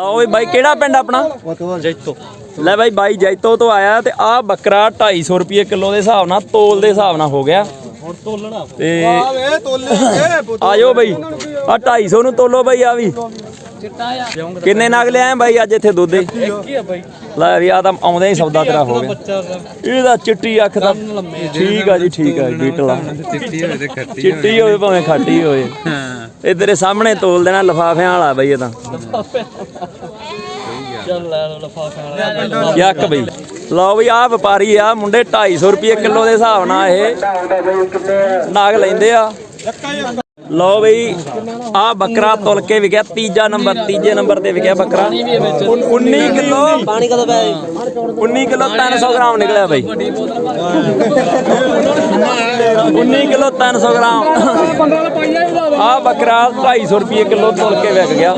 ਲਓ ਵੀ ਬਾਈ ਕਿਹੜਾ ਪਿੰਡ ਆਪਣਾ? ਜੈਤੋ। ਲੈ ਬਾਈ ਬਾਈ ਜੈਤੋ ਤੋਂ ਆਇਆ ਤੇ ਆਹ ਬੱਕਰਾ 250 ਰੁਪਏ ਕਿਲੋ ਦੇ ਹਿਸਾਬ ਨਾਲ ਤੋਲ ਦੇ ਹਿਸਾਬ ਨਾਲ ਹੋ ਗਿਆ। ਹੁਣ ਤੋਲਣਾ। ਤੇ ਆਜੋ ਬਾਈ ਆ 250 ਨੂੰ ਤੋਲੋ ਬਾਈ ਆ ਵੀ। ਕਿੰਨੇ ਨਗ ਲਿਆਏ ਬਾਈ ਅੱਜ ਇੱਥੇ ਦੁੱਧ ਦੇ? ਕੀ ਆ ਬਾਈ। ਲੈ ਵੀ ਆ ਤਾਂ ਆਉਂਦੇ ਹੀ ਸੌਦਾ ਤੇਰਾ ਹੋ ਗਿਆ। ਬੱਚਾ ਇਹਦਾ ਚਿੱਟੀ ਅੱਖ ਦਾ ਠੀਕ ਆ ਜੀ ਠੀਕ ਆ ਬੀਟਲਾ ਚਿੱਟੀ ਹੋਵੇ ਤੇ ਖੱਟੀ ਚਿੱਟੀ ਹੋਵੇ ਭਾਵੇਂ ਖਾਟੀ ਹੋਵੇ। ਇਹ ਤੇਰੇ ਸਾਹਮਣੇ ਤੋਲ ਦੇਣਾ ਲਫਾਫਿਆਂ ਵਾਲਾ ਬਈ ਇਹ ਤਾਂ। ਚੱਲ ਲੈ ਲਓ ਲਫਾਫਾ ਵਾਲਾ। ਯੱਕ ਬਈ। ਲਓ ਬਈ ਆ ਵਪਾਰੀ ਆ ਮੁੰਡੇ 250 ਰੁਪਏ ਕਿਲੋ ਦੇ ਹਿਸਾਬ ਨਾਲ ਇਹ ਨਾਗ ਲੈਂਦੇ ਆ। ਲਓ ਬਈ ਆ ਬੱਕਰਾ ਤੁਲ ਕੇ ਵਿਕਿਆ ਤੀਜਾ ਨੰਬਰ ਤੀਜੇ ਨੰਬਰ ਤੇ ਵਿਕਿਆ ਬੱਕਰਾ। 19 ਕਿਲੋ ਪਾਣੀ ਕਦੋਂ ਪੈ 19 ਕਿਲੋ 300 ਗ੍ਰਾਮ ਨਿਕਲਿਆ ਬਈ। 19 ਕਿਲੋ 300 ਗ੍ਰਾਮ। ਆ ਬੱਕਰਾ 250 ਰੁਪਏ ਕਿਲੋ ਤੁਲ ਕੇ ਵਿਕ ਗਿਆ।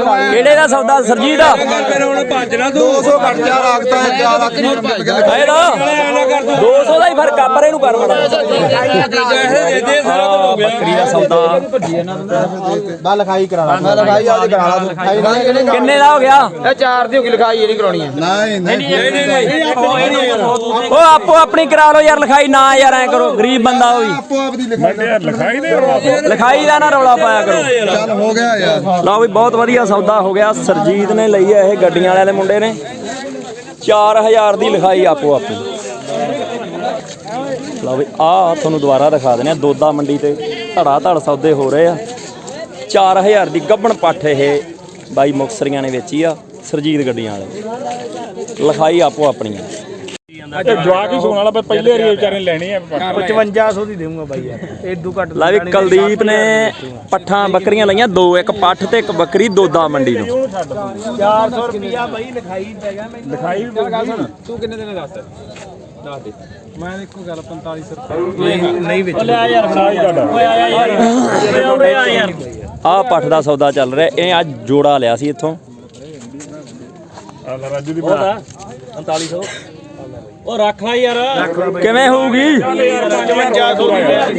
ਕਿਹੜੇ ਦਾ ਸੌਦਾ ਸਰਜੀਤ ਆ ਫਿਰ ਹੁਣ ਭੱਜ ਨਾ 200 ਕੱਟ ਜਾ ਰੱਖਤਾ 4 ਲੱਖ ਨੂੰ। ਭੱਜ ਗਿਆ ਇਹਦਾ 200 ਦਾ ਹੀ ਫ਼ਰਕ ਆ ਪਰ ਇਹਨੂੰ ਕਰ ਮੜਾ। ਬੱਕਰੀ ਦਾ ਸੌਦਾ। ਬਾ ਲਿਖਾਈ ਕਰਾ ਲਾ। ਲਿਖਾਈ ਆਦੀ ਕਰਾ ਲਾ ਲਿਖਾਈ ਨਹੀਂ ਕਿੰਨੇ ਦਾ ਹੋ ਗਿਆ? ਇਹ ਚਾਰ ਦੀ ਹੋ ਗਈ ਲਿਖਾਈ ਇਹ ਨਹੀਂ ਕਰਾਉਣੀ ਹੈ ਨਹੀਂ ਨਹੀਂ ਉਹ ਆਪੋ ਆਪਣੀ ਕਰਾ ਲਓ ਯਾਰ ਲਿਖਾਈ ਨਾ ਯਾਰ ਐ ਕਰੋ ਗਰੀਬ ਬੰਦਾ ਹੋਈ ਆਪੋ ਆਪ ਦੀ ਲਿਖਾਈ ਲਿਖਾਈ ਦੇ ਲਿਖਾਈ ਦਾ ਨਾ ਰੌਲਾ ਪਾਇਆ ਕਰੋ। ਚੱਲ ਹੋ ਗਿਆ ਯਾਰ। ਲਓ ਵੀ ਬਹੁਤ ਵਧੀਆ ਸੌਦਾ ਹੋ ਗਿਆ। ਸਰਜੀਤ ਨੇ ਲਈ ਹੈ ਇਹ ਗੱਡੀਆਂ ਵਾਲੇ ਮੁੰਡੇ ਨੇ। 4000 ਦੀ ਲਿਖਾਈ ਆਪੋ ਆਪਣੀ ਲਓ ਵੀ ਆ ਤੁਹਾਨੂੰ ਦੁਬਾਰਾ ਦਿਖਾ ਦਿੰਦੇ ਆ ਦੋਦਾ ਮੰਡੀ ਤੇ ਧੜਾ ਧੜ ਸੌਦੇ ਹੋ ਰਹੇ ਆ। 4000 ਦੀ ਗੱਬਣ ਪੱਠ ਇਹ ਬਾਈ ਮੁਕਸਰੀਆਂ ਨੇ ਵੇਚੀ ਆ ਸਰਜੀਤ ਗੱਡੀਆਂ ਵਾਲੇ। ਲਿਖਾਈ ਆਪੋ ਆਪਣੀਆਂ। ਤੇ ਜਵਾਕ ਹੀ ਸੋਣ ਵਾਲਾ ਪਰ ਪਹਿਲੇ ਵਾਰੀ ਵਿਚਾਰੇ ਲੈਣੀ ਆ 5500 ਦੀ ਦੇਵਾਂਗਾ ਬਾਈ ਯਾਰ ਇਦੋਂ ਘੱਟ ਲੈ ਵੀ ਕੁਲਦੀਪ ਨੇ ਪੱਠਾਂ ਬੱਕਰੀਆਂ ਲਈਆਂ ਦੋ ਇੱਕ ਪੱਠ ਤੇ ਇੱਕ ਬੱਕਰੀ ਦੋਦਾ ਮੰਡੀ ਨੂੰ। 400 ਰੁਪਿਆ ਬਾਈ ਲਿਖਾਈ ਪੈ ਗਿਆ ਮੈਂ ਲਿਖਾਈ ਵੀ ਤੂੰ ਕਿੰਨੇ ਦਿਨ ਦੱਸ? ਦੱਸ ਦੇ। ਮੈਂ ਇੱਕੋ ਗੱਲ 4500 ਰੁਪਏ ਨਹੀਂ ਵਿੱਚ ਲੈ ਯਾਰ ਸਾਈ ਤੁਹਾਡਾ। ਓਏ ਆਇਆ ਯਾਰ। ਓਏ ਆਉਰੇ ਆ ਯਾਰ। ਪੱਠ ਦਾ ਸੌਦਾ ਚੱਲ ਰਿਹਾ। ਇਹ ਅੱਜ ਜੋੜਾ ਲਿਆ ਸੀ ਇੱਥੋਂ। ਆ ਲੈ ਰਾਜੂ ਦੀ ਬਣਾ 4500 ਉਹ ਰੱਖ ਲੈ ਯਾਰ। ਕਿਵੇਂ ਹੋਊਗੀ?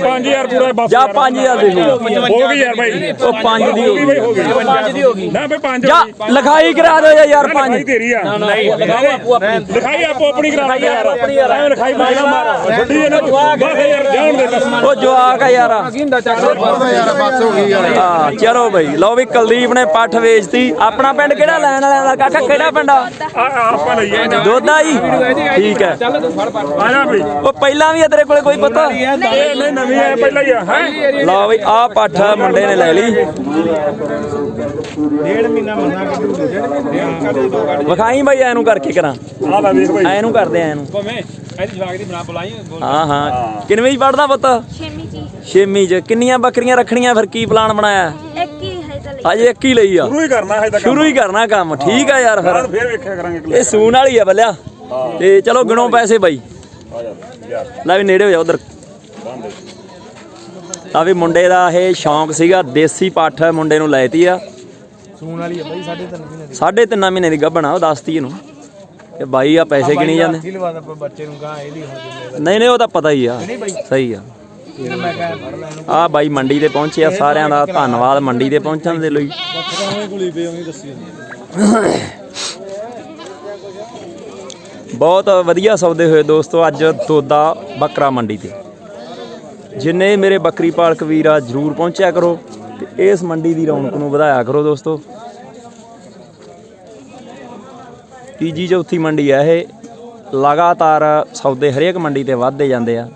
5000 ਪੂਰਾ ਬਸ ਜਾਂ 5000 ਦੇ ਹੋ ਗਈ ਯਾਰ ਭਾਈ ਉਹ 5 ਦੀ ਹੋ ਗਈ ਹੋ ਗਈ 5 ਦੀ ਹੋ ਗਈ ਨਾ ਬਈ 5 ਜਾਂ ਲਿਖਾਈ ਕਰਾ ਦਿਓ ਯਾਰ ਲਿਖਾਈ 5 ਤੇਰੀ ਆ। ਨਹੀਂ। ਲਗਾਓ ਆਪੋ ਆਪਣੀ। ਲਿਖਾਈ ਆਪੋ ਆਪਣੀ ਕਰਾ ਲੈ ਯਾਰ। ਆਪਣੀ ਯਾਰ। ਐਵੇਂ ਲਿਖਾਈ ਮਾਰ ਮਾਰ। ਛੱਡੀ ਇਹਨਾਂ ਬਸ ਯਾਰ ਜਾਣ ਦੇ ਬਸ ਉਹ ਜਵਾਕ ਆ ਯਾਰ। ਯਾਰ ਬਸ ਹੋ ਗਈ ਯਾਰ। ਹਾਂ ਚਲੋ ਬਈ। ਲਓ ਵੀ ਕੁਲਦੀਪ ਨੇ ਪੱਠ ਵੇਚਤੀ। ਆਪਣਾ ਪਿੰਡ ਕਿਹੜਾ ਲੈਣ ਵਾਲਿਆਂ ਦਾ? ਕਾਕਾ ਕਿਹੜਾ ਪਿੰਡ ਆ? ਆ ਆਪਾਂ ਲਈਏ। ਦੋਦਾ ਜੀ ਠੀਕ ਹੈ। ਆ ਜਾ ਬਈ। ਉਹ ਪਹਿਲਾਂ ਵੀ ਆ ਤੇਰੇ ਕੋਲੇ ਕੋਈ ਪਤਾ? ਇਹ ਨਹੀਂ ਨਵੀਂ ਆ ਪਹਿਲਾਂ ਹੀ ਆ। ਹੈ? ਲਓ ਬਈ ਆਹ ਪੱਠ ਮੁੰਡੇ ਨੇ ਲੈ ਲਈ। ਡੇਢ ਮਹੀਨਾ ਮੰਨਾ ਕੱਢੂ ਵਿਖਾਈ ਬਈ ਐਨੂੰ ਕਰਕੇ ਕਰਾਂ। ਆ ਲੈ ਵੇਖ ਬਈ। ਐਨੂੰ ਕਰਦੇ ਆ ਐਨੂੰ। ਭਵੇਂ ਇਹਦੀ ਜਵਾਗ ਦੀ ਬਣਾ ਬੁਲਾਈ ਹਾਂ ਹਾਂ। ਕਿੰਨਵੇਂ ਹੀ ਪੜਦਾ ਪੁੱਤ? ਛੇਵੀਂ ਜੀ ਛੇਵੀਂ ਚ। ਕਿੰਨੀਆਂ ਬੱਕਰੀਆਂ ਰੱਖਣੀਆਂ ਫਿਰ ਕੀ ਪਲਾਨ ਬਣਾਇਆ? ਇੱਕ ਹੀ ਹੈ ਤਾਂ ਅਜੇ ਇੱਕ ਹੀ ਲਈ ਆ। ਸ਼ੁਰੂ ਹੀ ਕਰਨਾ ਹੈ ਤਾਂ ਸ਼ੁਰੂ ਹੀ ਕਰਨਾ ਕੰਮ। ਠੀਕ ਆ ਯਾਰ ਫਿਰ। ਫੇਰ ਵੇਖਿਆ ਕਰਾਂਗੇ ਇਹ ਸੂਣ ਵਾਲੀ ਆ ਬੱਲਿਆ। ਤੇ ਚਲੋ ਗਿਣੋ ਪੈਸੇ ਬਾਈ। ਆ ਲੈ ਵੀ ਨੇੜੇ ਹੋ ਜਾ ਉਧਰ। ਆ ਵੀ ਮੁੰਡੇ ਦਾ ਇਹ ਸ਼ੌਂਕ ਸੀਗਾ ਦੇਸੀ ਪਾਠ ਮੁੰਡੇ ਨੂੰ ਲੈਤੀ ਆ। ਸੂਣ ਵਾਲੀ ਹੈ ਬਾਈ ਸਾਡੇ ਤਿੰਨ ਮਹੀਨੇ ਸਾਢੇ ਤਿੰਨ ਮਹੀਨੇ ਦੀ ਗੱਭਣਾ ਉਹ ਦੱਸਤੀ ਇਹਨੂੰ ਕਿ ਬਾਈ ਆ ਪੈਸੇ ਗਿਣੀ ਜਾਂਦੇ। ਦੀ ਲਵਾ ਦਾ ਬੱਚੇ ਨੂੰ ਕਹਾ ਇਹਦੀ ਹੋ ਜਿੰਨੇ ਨਹੀਂ ਨਹੀਂ ਉਹ ਤਾਂ ਪਤਾ ਹੀ ਆ। ਸਹੀ ਆ। ਆ ਬਾਈ ਮੰਡੀ ਤੇ ਪਹੁੰਚੇ ਆ ਸਾਰਿਆਂ ਦਾ ਧੰਨਵਾਦ ਮੰਡੀ ਤੇ ਪਹੁੰਚਣ ਦੇ ਲਈ। ਬਹੁਤ ਵਧੀਆ ਸੌਦੇ ਹੋਏ ਦੋਸਤੋ ਅੱਜ ਦੋਦਾ ਬੱਕਰਾ ਮੰਡੀ ਤੇ। ਜਿੰਨੇ ਮੇਰੇ ਬੱਕਰੀ ਪਾਲਕ ਵੀਰ ਆ, ਜਰੂਰ ਪਹੁੰਚਿਆ ਕਰੋ ਤੇ ਇਸ ਮੰਡੀ ਦੀ ਰੌਣਕ ਨੂੰ ਵਧਾਇਆ ਕਰੋ ਦੋਸਤੋ। ਤੀਜੀ ਚੌਥੀ ਮੰਡੀ ਆ ਇਹ। ਲਗਾਤਾਰ ਸੌਦੇ ਹਰੇਕ ਮੰਡੀ ਤੇ ਵੱਧਦੇ ਜਾਂਦੇ ਆ।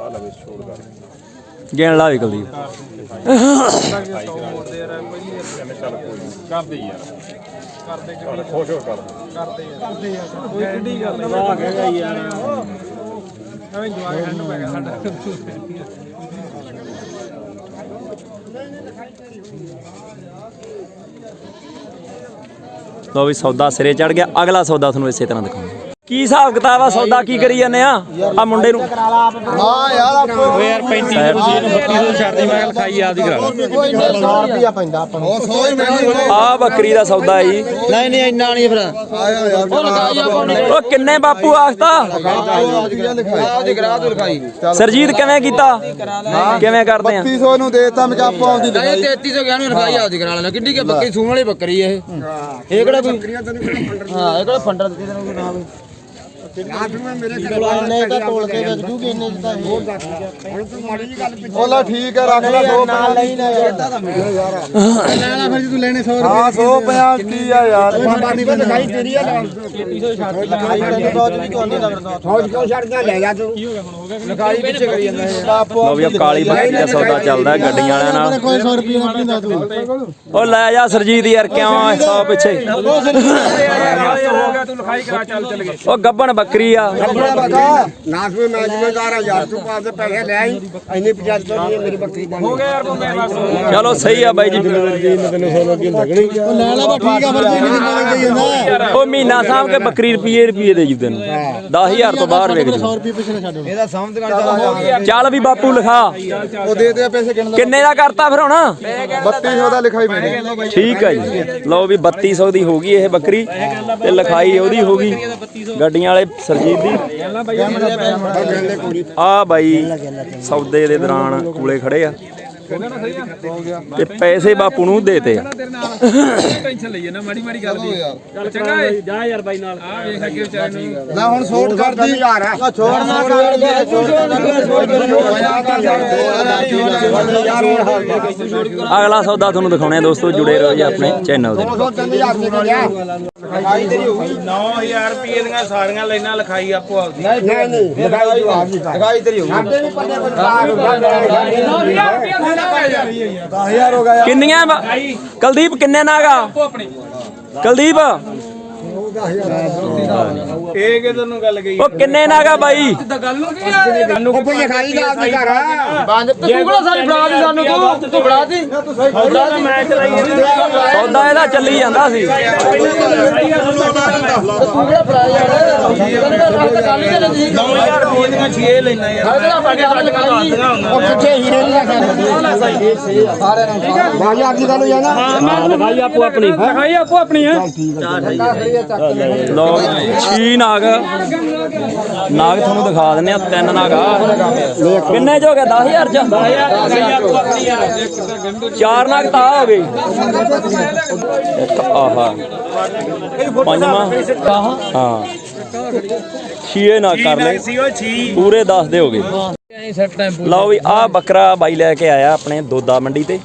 ਆ ਲੈ ਵੇ ਛੋੜ ਕਰ ਗਿਣ ਲਾ ਵੀ ਕੁਲਦੀਪ। ਕਰਦੇ ਯਾਰ ਕਰਦੇ ਖੁਸ਼ ਹੋ ਕਰ ਕੋਈ ਕਿੱਡੀ ਗੱਲ ਜਵਾਗ ਹੈਗਾ ਯਾਰ ਐਵੇਂ ਜਵਾਗ ਹੰਡ ਪੈ ਗਿਆ ਸਾਡਾ ਲਓ ਵੀ ਸੌਦਾ ਸਿਰੇ ਚੜ ਗਿਆ। ਅਗਲਾ ਸੌਦਾ ਤੁਹਾਨੂੰ ਇਸੇ ਤਰ੍ਹਾਂ ਦਿਖਾਉਂਦੇ। ਕੀ ਹਿਸਾਬ ਕਿਤਾਬ ਆ ਸੌਦਾ ਕੀ ਕਰੀ ਜਾਂਦੇ ਆ? ਆ ਮੁੰਡੇ ਨੂੰ। ਹਾਂ ਯਾਰ ਆਪੋ ਓ ਯਾਰ 35 ਦੀ ਤੁਸੀਂ ਇਹਨੂੰ 32 ਤੋਂ ਛੱਡਦੀ ਮੈਂ ਕਿਹਾ ਲਿਖਾਈ ਆਪਦੀ ਕਰਾ ਲਓ 100 ਰੁਪਿਆ ਪੈਂਦਾ ਆਪਾਂ ਨੂੰ। 100 ਹੀ ਮੈਨੂੰ ਆ ਬੱਕਰੀ ਦਾ ਸੌਦਾ ਹੈ ਜੀ। ਨਹੀਂ ਨਹੀਂ ਇੰਨਾ ਨਹੀਂ ਫਿਰ। ਆਇਆ ਯਾਰ ਉਹ ਕਿੰਨੇ ਬਾਪੂ ਆਖਤਾ? ਆਪਦੀ ਕਰਾ ਤੂੰ ਲਿਖਾਈ ਸਰਜੀਤ ਕਿਵੇਂ ਕੀਤਾ? ਕਿਵੇਂ ਕਰਦੇ ਆ? 3200 ਨੂੰ ਦੇਤਾ ਮੈਂ ਆਪੋ ਆਪਦੀ ਲਿਖਾਈ। 3300 ਗਿਆ ਨੂੰ ਲਿਖਾਈ ਆਪਦੀ ਕਰਾ ਲੈਣਾ। ਕਿੰਨੀ ਕਿ ਬੱਕਰੀ ਸੂਣ ਵਾਲੀ ਬੱਕਰੀ ਇਹ? ਇਹ ਕਿਹੜਾ ਕੋਈ? ਹਾਂ ਇਹ ਕਿਹੜਾ ਫੰਡਰ ਦਿੱਤੀ ਤੈਨੂੰ ਕੋਈ ਨਾ ਇੰਨੇ ਤਾਂ ਤੋਲ ਕੇ ਵਿਕ ਜੂਗੀ ਇੰਨੇ ਚ ਤਾਂ। ਉਹਲਾ ਠੀਕ ਹੈ ਰੱਖ ਲੈ 100 ਨਾਲ ਲਈ ਨਾ ਯਾਰ ਲੈਣਾ ਫਿਰ ਤੂੰ ਲੈਣੇ 100 ਰੁਪਏ। ਹਾਂ 150 ਕੀ ਆ ਯਾਰ? ਬਾਬਾ ਦੀ ਲਿਖਾਈ ਤੇਰੀ ਆ ਲਿਖਾਈ ਤੇ ਬਹੁਤ ਵੀ ਕੋਈ ਨਹੀਂ ਲੱਗਦਾ ਫੌਜ ਕਿਉਂ ਛੱਡਦਾ ਲੈ ਜਾ ਤੂੰ। ਲਿਖਾਈ ਪਿੱਛੇ ਕਰੀ ਜਾਂਦਾ ਇਹ। ਆਪੋ ਲੋ ਵੀ ਆਹ ਕਾਲੀ ਬੱਕਰੀ ਦਾ ਸੌਦਾ ਚੱਲਦਾ ਗੱਡੀਆਂ ਵਾਲਿਆਂ ਨਾਲ। ਕੋਈ 100 ਰੁਪਏ ਨਾ ਪਿੰਦਾ ਤੂੰ। ਉਹ ਲੈ ਜਾ ਸਰਜੀਤ ਯਾਰ ਕਿਉਂ ਆ? 100 ਪਿੱਛੇ। ਹੋ ਗਿਆ ਤੂੰ ਲਿਖਾਈ ਕਰਾ ਚੱਲ ਚੱਲ ਗਏ। ਉਹ ਗੱਬਣ ਬੱਕਰੀ ਆ। ਆਪਣਾ ਬਤਾ ਨਾਸ ਵਿੱਚ ਮੈਂ ਜ਼ਿੰਮੇਦਾਰ ਆ ਯਾਰ ਤੂੰ ਪਾਸ ਦੇ ਪੈਸੇ ਲੈ ਆਈ ਇੰਨੀ 75 ਤੋਂ ਨਹੀਂ ਮੇਰੀ ਬੱਕਰੀ ਬਣ ਹੋ ਗਿਆ ਯਾਰ ਬੰਦੇ ਬਸ ਚਲੋ ਸਹੀ ਆ ਬਾਈ ਜੀ। ਲੈ ਲੈ ਬਾ ਠੀਕ ਆ ਫਿਰ ਜੀ ਨਹੀਂ ਮੰਗ ਗਈ ਨਾ ਉਹ ਮਹੀਨਾ ਸਾਂਭ ਕੇ ਬੱਕਰੀ ਰੁਪਏ ਰੁਪਏ ਦੇ ਜੂ ਤੈਨੂੰ। 10000 ਤੋਂ ਬਾਹਰ ਵੇਚ 100 ਰੁਪਏ ਪਿੱਛੇ ਨਾ ਛੱਡ ਇਹਦਾ ਸਮਝ ਕਰ ਚੱਲ ਵੀ ਬਾਪੂ ਲਿਖਾ। ਉਹ ਦੇ ਦੇ ਪੈਸੇ ਗਿਣ ਕਿੰਨੇ ਦਾ ਕਰਤਾ ਫਿਰ ਹੁਣ? 3200 ਦਾ ਲਿਖਾਈ ਮੈਨੇ ਠੀਕ ਹੈ ਜੀ। ਲਓ ਵੀ 3200 ਦੀ ਹੋ ਗਈ ਇਹ ਬੱਕਰੀ। ਤੇ ਲਿਖਾਈ ਉਹਦੀ ਹੋ ਗਈ। ਗੱਡੀਆਂ ਵਾਲੇ ਸਰਜੀਤ ਦੀ? ਆ ਬਾਈ ਸੌਦੇ ਦੇ ਦੌਰਾਨ ਕੋਲੇ ਖੜੇ ਆ। ਤੇ ਪੈਸੇ ਬਾਪੂ ਨੂੰ ਦੇਤੇ ਆ। ਤੇਰੇ ਨਾਲ ਟੈਨਸ਼ਨ ਲਈ ਨਾ ਮਾੜੀ ਮਾੜੀ ਗੱਲ ਦੀ। ਚੱਲ ਚੰਗਾ ਏ। ਜਾ ਯਾਰ ਬਾਈ ਨਾਲ। ਆ ਵੇਖ ਅੱਗੇ ਵਿਚਾਰੇ ਨੂੰ। ਨਾ ਹੁਣ ਸੋਟ ਕਰਦੀ ਯਾਰ ਆ ਛੋੜ ਨਾ ਕਰ ਦੇ ਅਗਲਾ ਸੌਦਾ ਤੁਹਾਨੂੰ ਦਿਖਾਉਣੇ ਆ ਦੋਸਤੋ ਜੁੜੇ ਰਹੋ ਜੀ ਆਪਣੇ ਚੈਨਲ ਦੇ ਨਾਲ। 3000 ਨਿਕਲ ਗਿਆ 9000 ਰੁਪਏ ਦੀਆਂ ਸਾਰੀਆਂ ਲੈਣਾ ਲਿਖਾਈ ਆਪੋ ਆਪਦੀ। ਨਹੀਂ ਨਹੀਂ ਲਗਾਈ ਤੂੰ ਆਪ ਲਗਾਈ ਤੇਰੀ ਹੋਊਗੀ ਸਾਡੇ ਵੀ ਪੱਲੇ ਪਰ 10000 ਹੋ ਗਿਆ ਕਿੰਨੀਆਂ ਕੁਲਦੀਪ ਕਿੰਨੇ ਨਾਗਾ ਆਪੋ ਆਪਣੀ। ਕੁਲਦੀਪ ਇਹ ਕਿਧਰ ਨੂੰ ਗੱਲ ਗਈ? ਉਹ ਕਿੰਨੇ ਨਾਗਾ ਬਾਈ? ਉਹ ਫਿਰ ਲਿਖਾਈ ਦਾ ਆਪਦੀ ਘਰ। ਆ ਬੰਦ ਤੂੰ ਕਿਹੜਾ ਸਾਰੀ ਫੜਾ ਦੀ ਸਾਨੂੰ ਤੂੰ? ਤੂੰ ਫੜਾ ਦੀ। ਸੌਦਾ ਇਹਦਾ ਚੱਲੀ ਜਾਂਦਾ ਸੀ। ਤੂੰ ਕਿਹੜਾ ਫੜਾ ਯਾਰ ਤਾਂ ਗੱਲ ਹੀ 9000 ਰੁਪਏ ਦੀਆਂ 6 ਲੈਣਾ ਯਾਰ। ਇਹਦਾ ਫੜਿਆ ਲਗਾਈ ਉਹ ਪਿੱਛੇ ਹੀਰੇ ਨਹੀਂ ਰੱਖਦੇ ਸਾਰੇ ਨੂੰ ਬਾਜੀ ਆਪਦੀ ਗੱਲ ਆ ਨਾ। ਲਿਖਾਈ ਆਪੋ ਆਪਣੀ ਲਿਖਾਈ ਆਪੋ ਆਪਣੀ ਹੈ? ਲੋ ਛੀ ਨਾਗ। ਨਾਗ ਤੁਹਾਨੂੰ ਦਿਖਾ ਦਿੰਨੇ ਆ ਤਿੰਨ ਨਾਗ। ਆ ਕਿੰਨੇ ਚ ਹੋ ਗਿਆ? 10000 ਚ? ਚਾਰ ਨਾਗ ਤਾਂ ਆ ਹੋ ਗਏ। ਇੱਕ ਆਹਾ। ਪੰਜਵਾਂ। ਹਾਂ। ਛੀਏ ਨਾਗ ਕਰ ਲੈ ਸੀ ਉਹ 6 ਪੂਰੇ 10 ਦੇ ਹੋ ਗਏ। ਲਓ ਵੀ ਆ ਬੱਕਰਾ ਬਾਈ ਲੈ ਕੇ ਆਇਆ ਆਪਣੇ ਦੋਦਾ ਮੰਡੀ ਤੇ।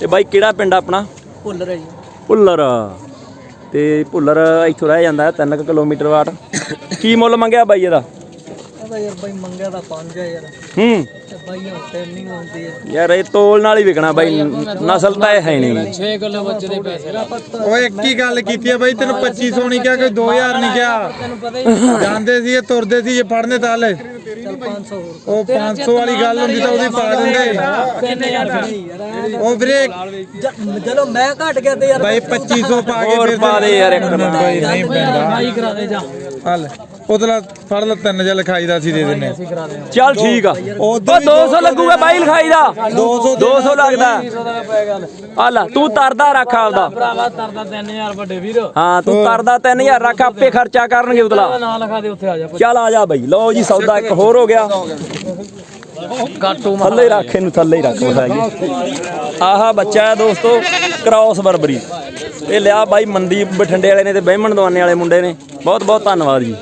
ਤੇ ਬਾਈ ਕਿਹੜਾ ਪਿੰਡ ਆਪਣਾ? ਭੁੱਲ ਰਹੀ ਭੁੱਲਰ। ਤੇ ਭੁੱਲਰ ਇੱਥੋਂ ਰਹਿ ਜਾਂਦਾ 3 ਕਿਲੋਮੀਟਰ ਵਾਟ। ਕੀ ਮੁੱਲ ਮੰਗਿਆ ਬਾਈ ਇਹਦਾ? ਇਹਦਾ ਯਾਰ ਬਾਈ ਮੰਗਿਆ ਤਾਂ 5 ਯਾਰ। ਹੂੰ। ਤੇ ਬਾਈ ਹੁਣ ਟ੍ਰੇਨਿੰਗ ਹੁੰਦੀ ਹੈ ਯਾਰ ਇਹ ਤੋਲ ਨਾਲ ਹੀ ਵਿਕਣਾ ਬਾਈ ਨਸਲ ਤਾਂ ਇਹ ਹੈ ਨਹੀਂ। 6 ਕਿਲੋ ਬੱਚੇ ਦੇ ਪੈਸੇ ਓਏ ਇੱਕ ਹੀ ਗੱਲ ਕੀਤੀ ਆ ਬਾਈ ਤੈਨੂੰ 2500 ਨਹੀਂ ਕਿਹਾ ਕੋਈ 2000 ਨਹੀਂ ਕਿਹਾ। ਤੈਨੂੰ ਪਤਾ ਹੀ ਜਾਂਦੇ ਸੀ ਇਹ ਤੁਰਦੇ ਸੀ ਇਹ ਫੜਨੇ ਤਾਂ ਹਲੇ ਚੱਲ 500 ਹੋਰ ਉਹ 500 ਵਾਲੀ ਗੱਲ ਹੁੰਦੀ ਤਾਂ ਉਹਦੀ ਪਾ ਦਿੰਦੇ। ਕਿੰਨੇ ਯਾਰ। ਯਾਰ ਉਹ ਵੀਰੇ ਚਲੋ ਮੈਂ ਘਟ ਗਿਆ ਤੇ ਯਾਰ ਬਾਈ 2500 ਪਾ ਕੇ ਹੋਰ ਫਿਰ ਪਾ ਦੇ ਯਾਰ ਇੱਕ ਨਾ ਬਾਈ ਨਹੀਂ ਪੈਂਦਾ। ਕਰਾ ਦੇ ਜਾ। ਹਲ ਉਹਦਾ ਫੜ ਲੈ ਤਿੰਨ ਜਿਹਾ ਲਿਖਾਈ ਦਾ ਸੀ ਦੇ ਦਿੰਨੇ ਚੱਲ ਠੀਕ ਆ। ਉਹ 200 ਲੱਗੂਗਾ ਬਾਈ ਲਿਖਾਈ ਦਾ। 200 200 ਲੱਗਦਾ। ਆ ਲੈ ਤੂੰ ਤਰਦਾ ਰੱਖ ਆਪਦਾ। ਭਰਾਵਾ ਤਰਦਾ 3000 ਵੱਡੇ ਵੀਰ। ਹਾਂ ਤੂੰ ਤਰਦਾ 3000 ਰੱਖ ਆਪੇ ਖਰਚਾ ਕਰਨਗੇ ਉਤਲਾ। ਨਾ ਲਿਖਾ ਦੇ ਉੱਥੇ ਆ ਜਾ ਚੱਲ ਆ ਜਾ ਬਾਈ ਲਓ ਜੀ ਸੌਦਾ ਇੱਕ ਹੋਰ ਹੋ ਗਿਆ। ਕਾਟੂ ਥੱਲੇ ਹੀ ਰੱਖ ਇਹਨੂੰ ਥੱਲੇ ਹੀ ਰੱਖ ਵਸਾਈ ਆਹਾ ਬੱਚਾ ਹੈ ਦੋਸਤੋ ਕ੍ਰਾਸ ਬਰਬਰੀ। ਇਹ ਲਿਆ ਬਾਈ ਮਨਦੀਪ ਬਠਿੰਡੇ ਵਾਲੇ ਨੇ ਤੇ ਬਹਿਮਣ ਦਵਾਨੇ ਵਾਲੇ ਮੁੰਡੇ ਨੇ। ਬਹੁਤ ਬਹੁਤ ਧੰਨਵਾਦ ਜੀ।